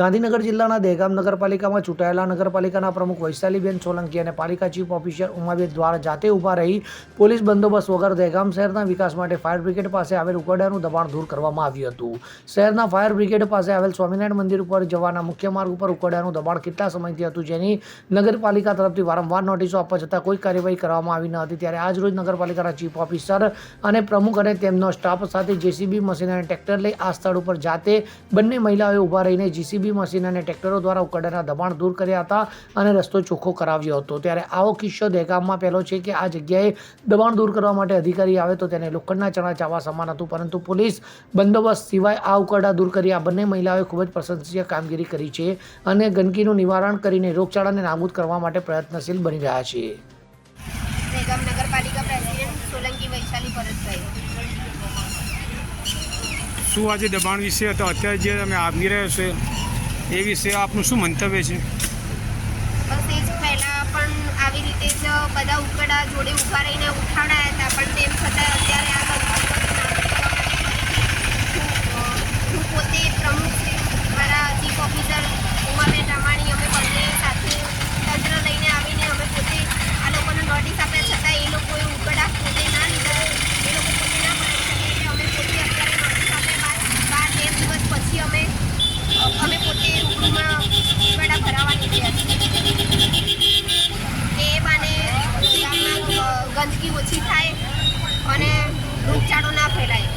ગાંધીનગર જિલ્લાના દહેગામ નગરપાલિકામાં ચૂંટાયેલા નગરપાલિકાના પ્રમુખ વૈશાલીબેન સોલંકી અને પાલિકા ચીફ ઓફિસર ઉમાબેન દ્વારા જાતે ઊભા રહી પોલીસ બંદોબસ્ત વગર દહેગામ શહેરના વિકાસ માટે ફાયર બ્રિગેડ પાસે આવેલ ઉકરડાનું દબાણ દૂર કરવામાં આવ્યું હતું. શહેરના ફાયર બ્રિગેડ પાસે આવેલ સ્વામિનારાયણ મંદિર ઉપર જવાના મુખ્ય માર્ગ ઉપર ઉકરડાનું દબાણ કેટલા સમયથી હતું જેની નગરપાલિકા તરફથી વારંવાર નોટિસો આપવા છતાં કોઈ કાર્યવાહી કરવામાં આવી ન હતી. ત્યારે આજ રોજ નગરપાલિકાના ચીફ ઓફિસર અને પ્રમુખ અને તેમનો સ્ટાફ સાથે જેસીબી મશીન અને ટ્રેક્ટર લઈ આ સ્થળ ઉપર જાતે બંને મહિલાઓએ ઊભા રહીને જીસીબી મશીન અને ટ્રેક્ટરો દ્વારા ઉકરડાના દબાણ દૂર કર્યા હતા અને રસ્તો ચોખ્ખો કરાવ્યો હતો. ત્યારે આવો કિસ્સો દહેગામમાં પહેલો છે કે આ જગ્યાએ દબાણ દૂર કરવા માટે અધિકારી આવે તો તેને લોખંડના ચણા ચાવા સમાન હતું. પરંતુ પોલીસ બંદોબસ્ત સિવાય આ ઉકરડા દૂર કરી આ બંને મહિલાઓએ ખૂબ જ પ્રશંસનીય કામગીરી કરી છે અને ગંદકીનું નિવારણ કરીને રોગચાળાને નાબૂદ કરવા માટે પ્રયત્નશીલ બની રહ્યા છે. દહેગામ નગરપાલિકા પ્રેસિડેન્ટ સોલંકી વૈશાલી ભરતભાઈ શું આજે દબાણ વિશે હતા અત્યારે જે અમે આવી રહ્યા છો એ વિશે આપનું શું મંતવ્ય છે? બસ એ જ, પહેલાં પણ આવી રીતે જ બધા ઉકડા જોડે ઊભા રહીને ઉઠાડાયા હતા પણ તેમ છતાં અત્યારે આ ગંદકી હું પોતે પ્રમુખ છું મારા ચીફ ઓફિસર ઉમાબેન રમાણી અમે બંને સાથે તંત્ર લઈને આવીને અમે પોતે આ લોકોને નોટિસ આપ્યા છતાં એ લોકોએ ઉકડા પોતે ના લીધા એ લોકો પોતે ના ભરી શકે અમે પોતે અત્યારે નોટિસ આપ્યા બાદ બાર તેર દિવસ પછી અમે અમે પોતે રૂબરૂમાં ઉકડા ભરાવા નીકળ્યા છીએ કે એ બાને ગામમાં અ, થાય અને રોગચાળો ના ફેલાય.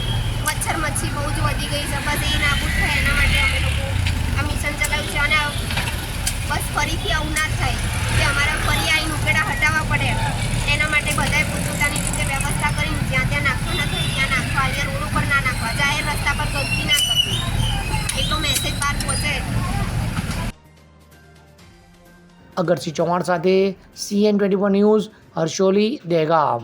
મચ્છર મચ્છી બહુ જ વધી ગઈ છે. બસ એ નાબૂદ થાય એના માટે અમે લોકો આ મિશન ચલાવ્યું છે. અને બસ ફરીથી આવું ના થાય કે અમારા ફરી આવીને ઉકેડા હટાવવા પડે. એના માટે બધાએ પોતપોતાની રીતે વ્યવસ્થા કરી જ્યાં ત્યાં નાખવા ના થાય, ત્યાં નાખવા. અહીંયા રોડ ઉપર ના નાખવા. જાહેર રસ્તા પર ગંદકી ના કરવી એટલો મેસેજ બહાર પહોંચે. અગરસિંહ ચૌહાણ સાથે CN twenty news Harsholi, Dehgam.